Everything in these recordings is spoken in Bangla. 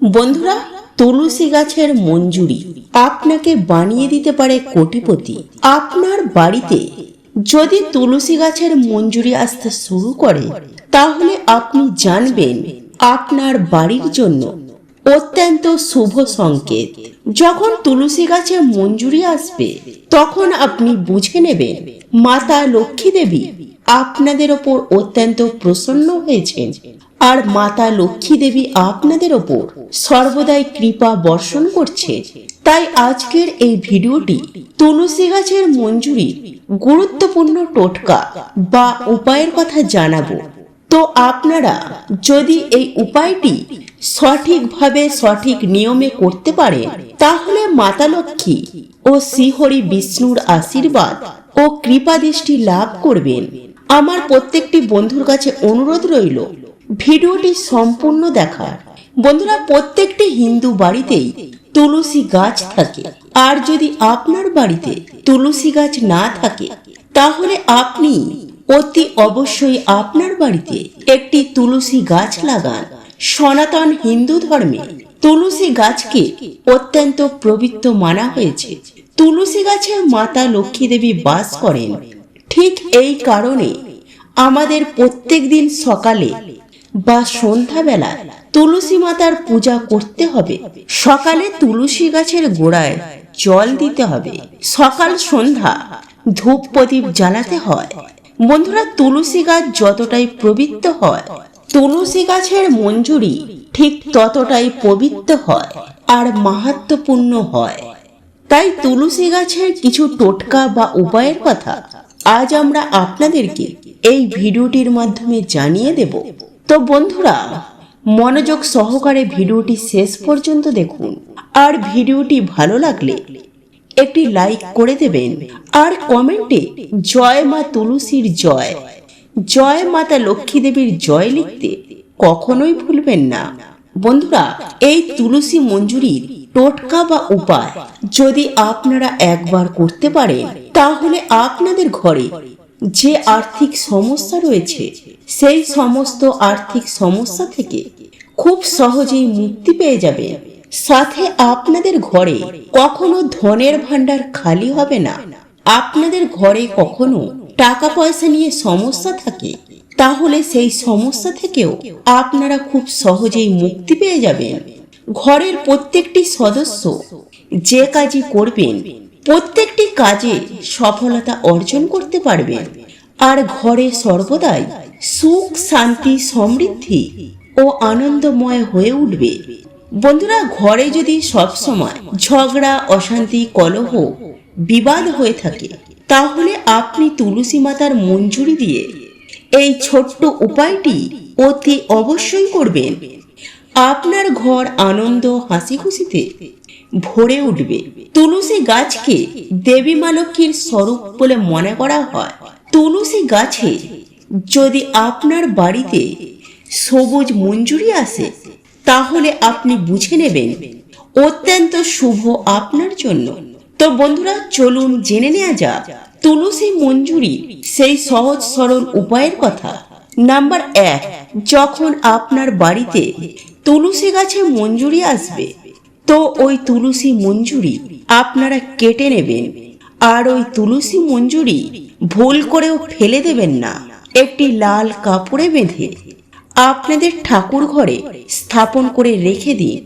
বন্ধুরা, তুলসী গাছের মঞ্জুরি আপনাকে বানিয়ে দিতে পারে কোটিপতি। আপনার বাড়িতে যদি তুলসী গাছের মঞ্জুরি আসতে শুরু করে, তাহলে আপনি জানবেন আপনার বাড়ির জন্য অত্যন্ত শুভ সংকেত। যখন তুলসী গাছে মঞ্জুরি আসবে, তখন আপনি বুঝে নেবেন মাতা লক্ষ্মী দেবী আপনাদের ওপর অত্যন্ত প্রসন্ন হয়েছেন। আর মাতা লক্ষ্মী দেবী আপনাদের ওপর সর্বদাই কৃপা বর্ষণ করছে। তাই আজকের এই ভিডিওটি তুলসী গাছের মঞ্জুরি গুরুত্বপূর্ণ টোটকা বা উপায়ের কথা জানাব। তো আপনারা যদি এই উপায়টি সঠিকভাবে সঠিক নিয়মে করতে পারেন, তাহলে মাতা লক্ষ্মী ও শ্রীহরি বিষ্ণুর আশীর্বাদ ও কৃপা দৃষ্টি লাভ করবেন। আমার প্রত্যেকটি বন্ধুর কাছে অনুরোধ রইল ভিডিওটি সম্পূর্ণ দেখার। বন্ধুরা, প্রত্যেকটি হিন্দু বাড়িতেই তুলসী গাছ থাকে। আর যদি আপনার বাড়িতে তুলসী গাছ না থাকে, তাহলে আপনি অতি অবশ্যই আপনার বাড়িতে একটি তুলসী গাছ লাগান। সনাতন হিন্দু ধর্মে তুলসী গাছকে অত্যন্ত পবিত্র মানা হয়েছে। তুলসী গাছে মাতা লক্ষ্মী দেবী বাস করেন। ঠিক এই কারণে আমাদের প্রত্যেক দিন সকালে বা সন্ধ্যাবেলা তুলসী মাতার পূজা করতে হবে। সকালে তুলসী গাছের গোড়ায় জল দিতে হবে। সকাল সন্ধ্যা ধূপ প্রদীপ জ্বালাতে হয়। বন্ধুরা, তুলসী গাছ যতটাই পবিত্র হয়, তুলসী গাছের মঞ্জুরি ঠিক ততটাই পবিত্র হয় আর মাহাত্মপূর্ণ হয়। তাই তুলসী গাছের কিছু টোটকা বা উপায়ের কথা আজ আমরা আপনাদেরকে এই ভিডিওটির মাধ্যমে জানিয়ে দেব। তো বন্ধুরা, মনোযোগ সহকারে ভিডিওটি শেষ পর্যন্ত দেখুন। আর ভিডিওটি ভালো লাগলে একটি লাইক করে দেবেন। আর কমেন্টে জয় মা তুলসীর জয় জয় মাতা লক্ষ্মী দেবীর জয় লিখতে কখনোই ভুলবেন না। বন্ধুরা, এই তুলসী মঞ্জুরির টোটকা বা উপায় যদি আপনারা একবার করতে পারেন, তাহলে আপনাদের ঘরে যে আর্থিক সমস্যা রয়েছে, সেই সমস্ত আর্থিক সমস্যা থেকে খুব সহজেই মুক্তি পেয়ে যাবে। সাথে আপনাদের ঘরে কখনো ধনের ভান্ডার খালি হবে না। আপনাদের ঘরে কখনো টাকা পয়সা নিয়ে সমস্যা থাকে, তাহলে সেই সমস্যা থেকেও আপনারা খুব সহজেই মুক্তি পেয়ে যাবেন। ঘরের প্রত্যেকটি সদস্য যে কাজই করবেন প্রত্যেকটি কাজে সফলতা অর্জন করতে পারবেন আর ঘরে সর্বদাই সুখ, শান্তি, সমৃদ্ধি ও আনন্দময় হয়ে উঠবে। বন্ধুরা, ঘরে যদি সবসময় ঝগড়া, অশান্তি, কলহ, বিবাদ হয়ে থাকে, তাহলে আপনি তুলসী মাতার মঞ্জুরি দিয়ে এই ছোট্ট উপায়টি অতি অবশ্যই করবেন। আপনার ঘর আনন্দ হাসি খুশিতে ভরে উঠবে। তুলসী গাছকে দেবী মা লক্ষ্মীর স্বরূপ বলে মনে করা হয়। তুলসী গাছে যদি আপনার বাড়িতে সবুজ মঞ্জুরি আসে, তাহলে আপনি বুঝে নেবেন, অত্যন্ত শুভ আপনার জন্য। তো বন্ধুরা, চলুন জেনে নেওয়া যাক, তুলসী মঞ্জুরি সেই সহজ সরল উপায়ের কথা। নাম্বার এক, যখন আপনার বাড়িতে তুলসী গাছে মঞ্জুরি আসবে তো ওই তুলসী মঞ্জুরি আপনারা কেটে নেবেন। আর ওই তুলসী মঞ্জুরি ভুল করেও ফেলে দেবেন না। একটি লাল কাপড়ে বেঁধে আপনাদের ঠাকুর ঘরে স্থাপন করে রেখে দিন।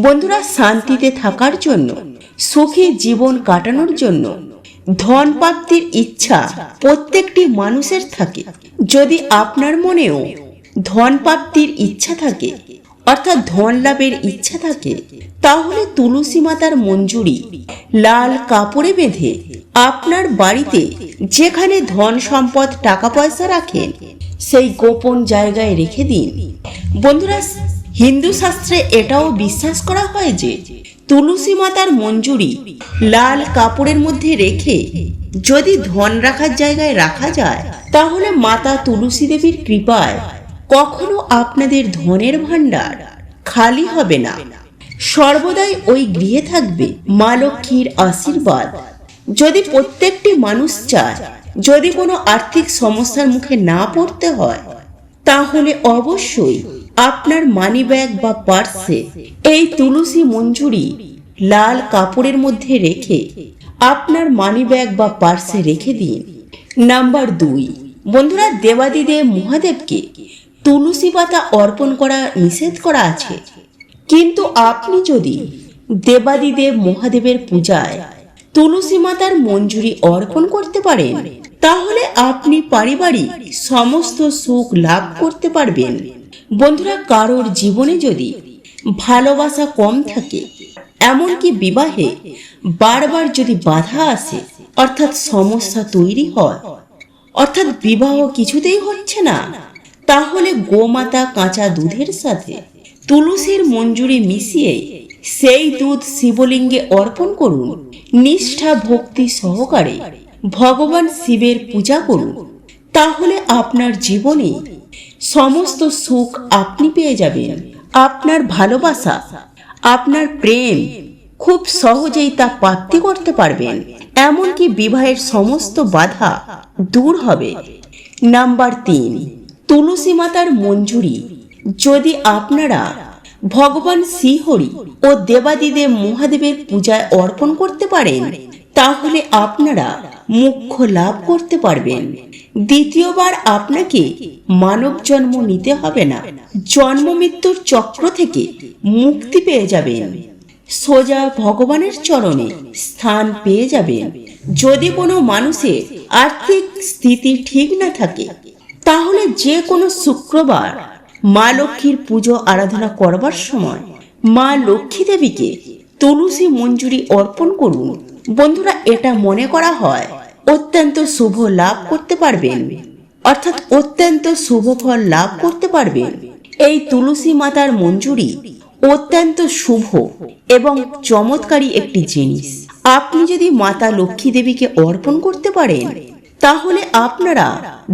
বন্ধুরা, শান্তিতে থাকার জন্য, সুখী জীবন কাটানোর জন্য ধন প্রাপ্তির ইচ্ছা প্রত্যেকটি মানুষের থাকে। যদি আপনার মনেও ধন প্রাপ্তির ইচ্ছা থাকে অর্থাৎ ধন লাভের ইচ্ছা থাকে, তাহলে তুলসী মাতার মঞ্জুরি, লাল কাপড়ে বেঁধে আপনার বাড়িতে যেখানে ধন সম্পদ টাকা পয়সা রাখেন, সেই গোপন জায়গায় রেখে দিন। বন্ধুরা, হিন্দু শাস্ত্রে এটাও বিশ্বাস করা হয় যে, তুলসী মাতার মঞ্জুরি লাল কাপড়ের মধ্যে রেখে যদি ধন রাখার জায়গায় রাখা যায়, তাহলে মাতা তুলসী দেবীর কৃপায় কখনো আপনাদের ধনের ভাণ্ডার খালি হবে না। সর্বদাই ওই গৃহে থাকবে মা লক্ষ্মীর আশীর্বাদ। যদি প্রত্যেকটি মানুষ চায়, যদি কোনো আর্থিক সমস্যার মুখে না পড়তে হয়, তাহলে অবশ্যই আপনার মানি ব্যাগ বা পার্সে এই তুলসী মঞ্জুরি লাল কাপড়ের মধ্যে রেখে আপনার মানি ব্যাগ বা পার্সে রেখে দিন। নাম্বার দুই, বন্ধুরা, দেবাদিদেব মহাদেবকে তুলসী পাতা অর্পণ করা, নিষেধ করা আছে। কিন্তু আপনি যদি দেবাদিদেব মহাদেবের পূজায় তুলসী মাতার মঞ্জুরি অর্পণ করতে পারেন, তাহলে আপনি পারিবারিক সমস্ত সুখ লাভ করতে পারবেন। বন্ধুরা, কারোর জীবনে যদি ভালোবাসা কম থাকে, এমনকি বিবাহে বারবার যদি বাধা আসে, অর্থাৎ সমস্যা তৈরি হয়, অর্থাৎ বিবাহ কিছুতেই হচ্ছে না তাহলে গোমাতা কাঁচা দুধের সাথে তুলসীর মঞ্জুরি মিশিয়ে সেই দুধ শিবলিঙ্গে অর্পণ করুন। নিষ্ঠা ভক্তি সহকারে ভগবান শিবের পূজা করুন। তাহলে আপনার জীবনে সমস্ত সুখ আপনি পেয়ে যাবেন। আপনার ভালোবাসা, আপনার প্রেম খুব সহজেই তা প্রাপ্তি করতে পারবেন। এমনকি বিবাহের সমস্ত বাধা দূর হবে। নাম্বার তিন তুলসী মাতার মঞ্জুরি। যদি আপনারা ভগবান শ্রীহরি ও দেবাদিদেব মহাদেবের পূজায় অর্পণ করতে পারেন, তাহলে আপনারা মুখ্য লাভ করতে পারবেন। দ্বিতীয়বার আপনাকে মানব জন্ম নিতে হবে না। জন্ম মৃত্যুর চক্র থেকে মুক্তি পেয়ে যাবেন। সোজা ভগবানের চরণে স্থান পেয়ে যাবেন। যদি কোনো মানুষের আর্থিক স্থিতি ঠিক না থাকে তাহলে যে কোনো শুক্রবার মা লক্ষ্মীর পুজো আরাধনা করবার সময় মা লক্ষ্মী দেবীকে তুলসী মঞ্জুরি অর্পণ করুন। বন্ধুরা, এটা মনে করা হয় অত্যন্ত শুভ লাভ করতে পারবেন। অর্থাৎ অত্যন্ত শুভ ফল লাভ করতে পারবেন। এই তুলসী মাতার মঞ্জুরি অত্যন্ত শুভ এবং চমৎকারী একটি জিনিস। আপনি যদি মাতা লক্ষ্মী দেবীকে অর্পণ করতে পারেন তাহলে আপনারা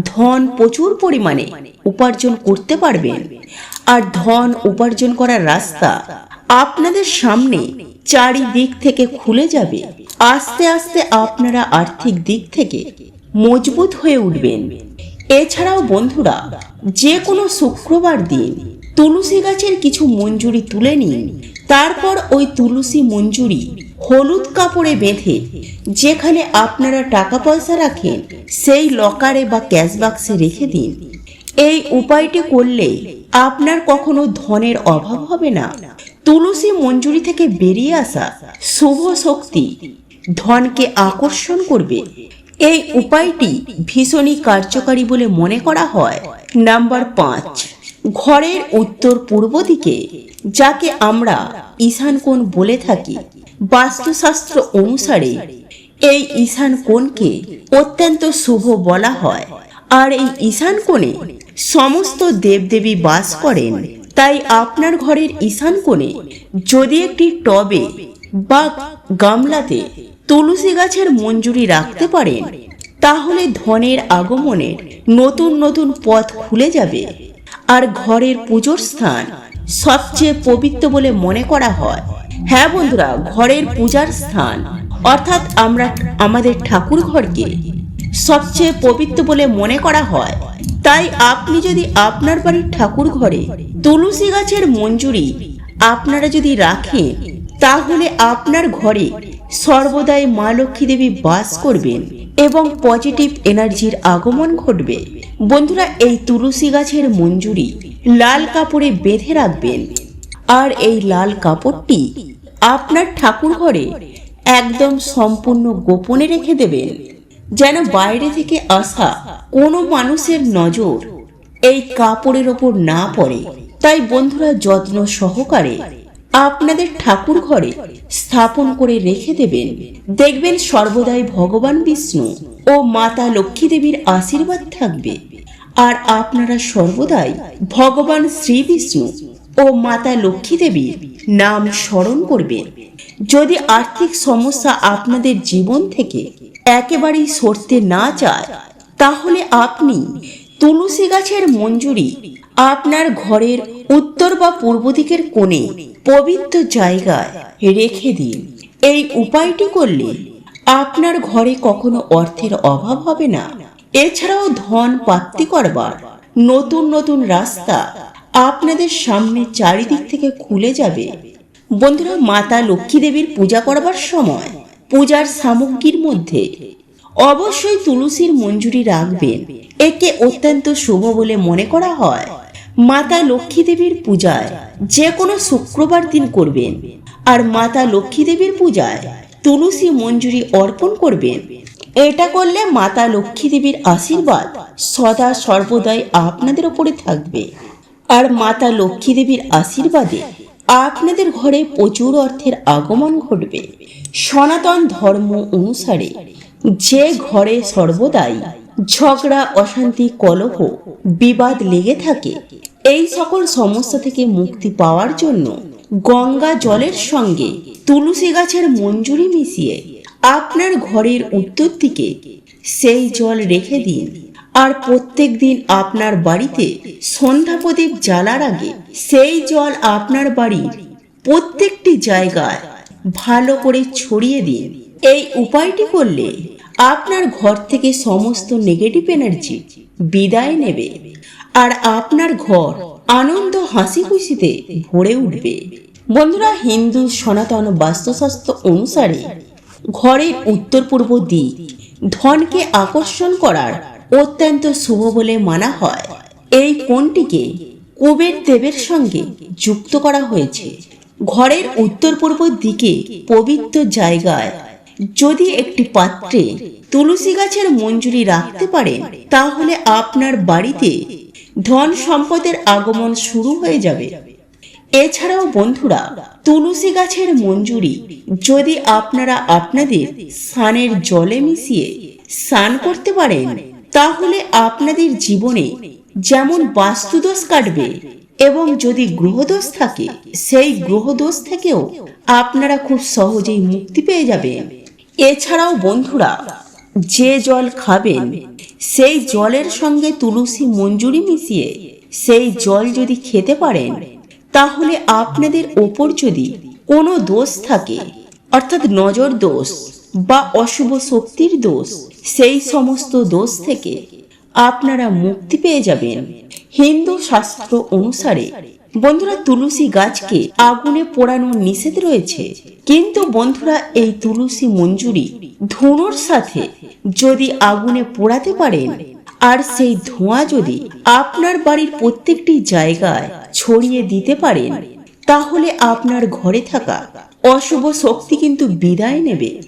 ধন প্রচুর পরিমাণে উপার্জন করতে পারবেন। আর ধন উপার্জন করার রাস্তা আপনাদের সামনে চারিদিক থেকে খুলে যাবে। আস্তে আস্তে আপনারা আর্থিক দিক থেকে মজবুত হয়ে উঠবেন। এছাড়াও বন্ধুরা যে কোনো শুক্রবার দিন তুলসী গাছের কিছু মঞ্জুরি তুলে নিন। তারপর ওই তুলসী মঞ্জুরি হলুদ কাপড়ে বেঁধে যেখানে আপনারা টাকা পয়সা রাখেন, সেই লকারে বা ক্যাশ বাক্সে রেখে দিন। এই উপায়টি করলে আপনার কখনো ধনের অভাব হবে না। তুলসী মঞ্জুরি থেকে বেরিয়ে আসা শুভ শক্তি ধনকে আকর্ষণ করবে। এই উপায়টি ভীষণই কার্যকারী বলে মনে করা হয়। নাম্বার পাঁচ, ঘরের উত্তর পূর্ব দিকে, যাকে আমরা ঈশান কোণ বলে থাকি বাস্তুশাস্ত্র অনুসারে, এই ঈশান কোণকে অত্যন্ত শুভ বলা হয়। আর এই ঈশান কোণে সমস্ত দেবদেবী বাস করেন। তাই আপনার ঘরের ঈশান কোণে যদি একটি টবে বা গামলাতে তুলসী গাছের মঞ্জুরি রাখতে পারেন, তাহলে ধনের আগমনের নতুন নতুন পথ খুলে যাবে। আর ঘরের পুজোর স্থান সবচেয়ে পবিত্র বলে মনে করা হয়। হ্যাঁ বন্ধুরা, ঘরের পূজার স্থান। অর্থাৎ আমরা আমাদের ঠাকুর ঘরকে সবচেয়ে পবিত্র বলে মনে করা হয়। তাই আপনি যদি আপনার বাড়ির ঠাকুর ঘরে তুলসী গাছের মঞ্জুরি আপনারা যদি রাখেন, তাহলে আপনার ঘরে সর্বদাই মা লক্ষ্মী দেবী বাস করবেন এবং পজিটিভ এনার্জির আগমন ঘটবে। বন্ধুরা, এই তুলসী গাছের মঞ্জুরি লাল কাপড়ে বেঁধে রাখবেন। আর এই লাল কাপড়টি আপনার ঠাকুর ঘরে একদম সম্পূর্ণ গোপনে রেখে দেবেন, যেন বাইরে থেকে আসা কোনো মানুষের নজর এই কাপড়ের ওপর না পড়ে। তাই বন্ধুরা যত্ন সহকারে আপনাদের ঠাকুর ঘরে স্থাপন করে রেখে দেবেন। দেখবেন সর্বদাই ভগবান বিষ্ণু ও মাতা লক্ষ্মী দেবীর আশীর্বাদ থাকবে। আর আপনারা সর্বদাই ভগবান শ্রী বিষ্ণু ও মাতা লক্ষ্মী দেবীর নাম স্মরণ করবেন যদি আর্থিক সমস্যা আপনাদের জীবন থেকে একেবারেই সরতে না চায়, তাহলে আপনি তুলসী গাছের মঞ্জুরি আপনার ঘরের উত্তর বা পূর্ব দিকের কোণে পবিত্র জায়গায় রেখে দিন। এই উপায়টি করলে আপনার ঘরে কখনো অর্থের অভাব হবে না। এছাড়াও ধন প্রাপ্তি করবার নতুন নতুন রাস্তা আপনাদের সামনে চারিদিক থেকে খুলে যাবে। বন্ধুরা, মাতা লক্ষ্মী দেবীর পূজা করবার সময় পূজার সামগ্রীর মধ্যে অবশ্যই তুলসীর মঞ্জুরি রাখবেন। একে অত্যন্ত শুভ বলে মনে করা হয়। মাতা লক্ষ্মী দেবীর পূজায় যে কোনো শুক্রবার দিন করবেন আর মাতা লক্ষ্মী দেবীর পূজায় তুলসী মঞ্জুরি অর্পণ করবেন। এটা করলে মাতা লক্ষ্মী দেবীর আশীর্বাদ সদা সর্বদাই আপনাদের উপরে থাকবে। আর মাতা লক্ষ্মী দেবীর আশীর্বাদে আপনাদের ঘরে প্রচুর অর্থের আগমন ঘটবে। সনাতন ধর্ম অনুসারে যে ঘরে সর্বদাই ঝগড়া, অশান্তি, কলহ, বিবাদ লেগে থাকে, এই সকল সমস্যা থেকে মুক্তি পাওয়ার জন্য গঙ্গা জলের সঙ্গে তুলসী গাছের মঞ্জুরি মিশিয়ে আপনার ঘরের উত্তর দিকে সেই জল রেখে দিন। আর প্রত্যেক দিন আপনার বাড়িতে সন্ধ্যা প্রদীপ জ্বালার আগে সেই জল আপনার বাড়ির প্রত্যেকটি জায়গায় ভালো করে ছড়িয়ে দিন। এই উপায়টি করলে আপনার ঘর থেকে সমস্ত নেগেটিভ এনার্জি বিদায় নেবে আর আপনার ঘর আনন্দ হাসি খুশিতে ভরে উঠবে। বন্ধুরা, হিন্দু সনাতন বাস্তুশাস্ত্র অনুসারে ঘরের উত্তর পূর্ব দিক ধনকে আকর্ষণ করার অত্যন্ত শুভ বলে মানা হয়। এই কোণটিকে কুবের দেবের সঙ্গে যুক্ত করা হয়েছে। ঘরের উত্তর পূর্ব দিকে পবিত্র জায়গায়। যদি একটি পাত্রে তুলসী গাছের মঞ্জুরি রাখতে পারেন তাহলে আপনার বাড়িতে ধন সম্পদের আগমন শুরু হয়ে যাবে। এছাড়াও বন্ধুরা, তুলসী গাছের মঞ্জুরি যদি আপনারা আপনাদের স্নানের জলে মিশিয়ে স্নান করতে পারেন তাহলে আপনাদের জীবনে যেমন বাস্তুদোষ কাটবে এবং যদি গ্রহদোষ থাকে, সেই গ্রহদোষ থেকেও আপনারা খুব সহজেই মুক্তি পেয়ে যাবেন। এছাড়াও বন্ধুরা, যে জল খাবেন, সেই জলের সঙ্গে তুলসী মঞ্জুরি মিশিয়ে সেই জল যদি খেতে পারেন, তাহলে আপনাদের ওপর যদি কোনো দোষ থাকে, অর্থাৎ নজর দোষ বা অশুভ শক্তির দোষ সেই সমস্ত দোষ থেকে আপনারা মুক্তি পেয়ে যাবেন। হিন্দু শাস্ত্র অনুসারে বন্ধুরা তুলসী গাছকে আগুনে পোড়ানো নিষেধ রয়েছে। কিন্তু বন্ধুরা এই তুলসী মঞ্জুরি ধুনোর সাথে যদি আগুনে পোড়াতে পারেন, আর সেই ধোঁয়া যদি আপনার বাড়ির প্রত্যেকটি জায়গায় ছড়িয়ে দিতে পারেন, তাহলে আপনার ঘরে থাকা অশুভ শক্তি কিন্তু বিদায় নেবে।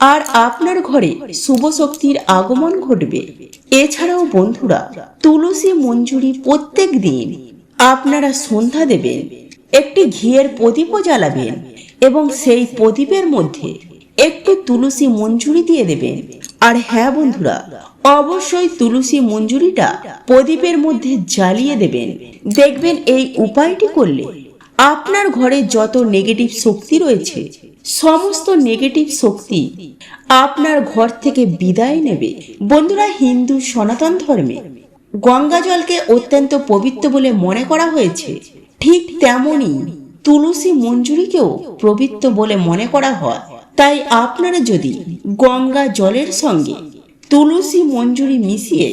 আর আপনার ঘরে শুভ শক্তির আগমন ঘটবে। এছাড়াও বন্ধুরা, তুলসী মঞ্জুরি প্রত্যেক দিন আপনারা সন্ধ্যা দেবেন, একটি ঘিয়ের প্রদীপও জ্বালাবেন এবং সেই প্রদীপের মধ্যে একটু তুলসী মঞ্জুরি দিয়ে দেবেন। আর হ্যাঁ বন্ধুরা, অবশ্যই তুলসী মঞ্জুরিটা প্রদীপের মধ্যে জ্বালিয়ে দেবেন। দেখবেন এই উপায়টি করলে আপনার ঘরে যত নেগেটিভ শক্তি রয়েছে, সমস্ত নেগেটিভ শক্তি আপনার ঘর থেকে বিদায় নেবে। বন্ধুরা, হিন্দু সনাতন ধর্মে গঙ্গা জলকে অত্যন্ত পবিত্র বলে মনে করা হয়েছে। ঠিক তেমনই তুলসী মঞ্জুরিকেও পবিত্র বলে মনে করা হয়। তাই আপনারা যদি গঙ্গা জলের সঙ্গে তুলসী মঞ্জুরি মিশিয়ে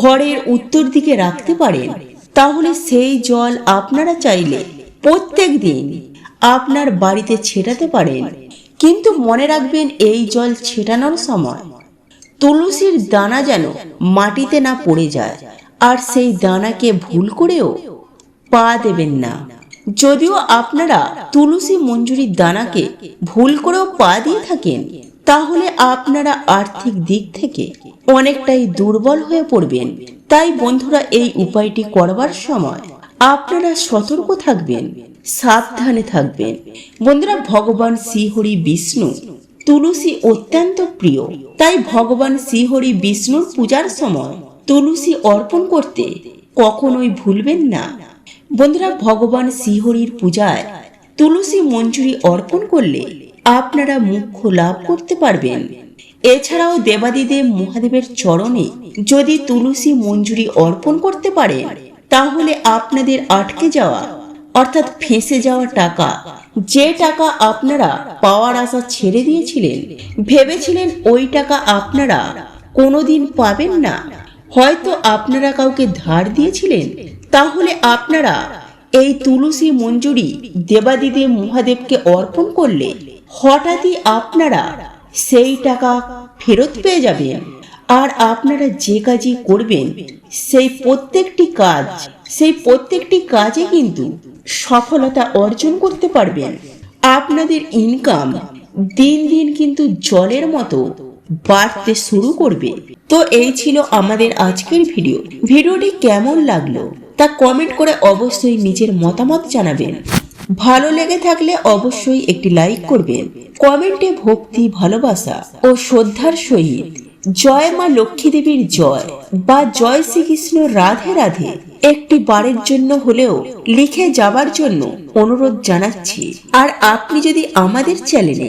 ঘরের উত্তর দিকে রাখতে পারেন, তাহলে সেই জল আপনারা চাইলে প্রত্যেক দিন আপনার বাড়িতে ছেটাতে পারেন। কিন্তু মনে রাখবেন এই জল ছেটানোর সময় তুলসীর দানা যেন মাটিতে না পড়ে যায়। আর সেই দানাকে ভুল করেও পা দেবেন না। যদিও আপনারা তুলসী মঞ্জুরির দানাকে ভুল করেও পা দিয়ে থাকেন, তাহলে আপনারা আর্থিক দিক থেকে অনেকটাই দুর্বল হয়ে পড়বেন। তাই বন্ধুরা, এই উপায়টি করবার সময় আপনারা সতর্ক থাকবেন, সাবধানে থাকবেন। বন্ধুরা, ভগবান শ্রীহরি বিষ্ণু তুলসী অত্যন্ত প্রিয়। তাই ভগবান শ্রীহরি বিষ্ণুর পূজার সময় তুলসী অর্পণ করতে কখনোই ভুলবেন না। বন্ধুরা, ভগবান শ্রীহরির পূজায় তুলসী মঞ্জুরি অর্পণ করলে আপনারা মুখ্য লাভ করতে পারবেন। এছাড়াও দেবাদিদেব মহাদেবের চরণে যদি তুলসী মঞ্জুরি অর্পণ করতে পারেন তাহলে আপনাদের আটকে যাওয়া, অর্থাৎ ফেঁসে যাওয়া টাকা, যে টাকা আপনারা পাওয়ার আশা ছেড়ে দিয়েছিলেন, ভেবেছিলেন ওই টাকা আপনারা কোনোদিন পাবেন না। হয়তো আপনারা কাউকে ধার দিয়েছিলেন, তাহলে আপনারা এই তুলসী মঞ্জুরি দেবাদিদেব মহাদেবকে অর্পণ করলে হঠাৎই আপনারা সেই টাকা ফেরত পেয়ে যাবেন। আর আপনারা যে কাজই করবেন, সেই প্রত্যেকটি কাজ, সেই প্রত্যেকটি কাজে কিন্তু সফলতা অর্জন করতে পারবেন। আপনাদের ইনকাম দিন দিন কিন্তু জলের মতো বাড়তে শুরু করবে। তো এই ছিল আমাদের আজকের ভিডিও ভিডিওটি কেমন লাগল তা কমেন্ট করে অবশ্যই নিজের মতামত জানাবেন। ভালো লেগে থাকলে অবশ্যই একটি লাইক করবেন। কমেন্টে ভক্তি, ভালোবাসা ও শ্রদ্ধার সহিত জয় মা লক্ষ্মী দেবীর জয় বা জয় শ্রীকৃষ্ণ রাধে রাধে একটি বারের জন্য হলেও লিখে যাবার জন্য অনুরোধ জানাচ্ছি। আর আপনি যদি আমাদের চ্যানেলে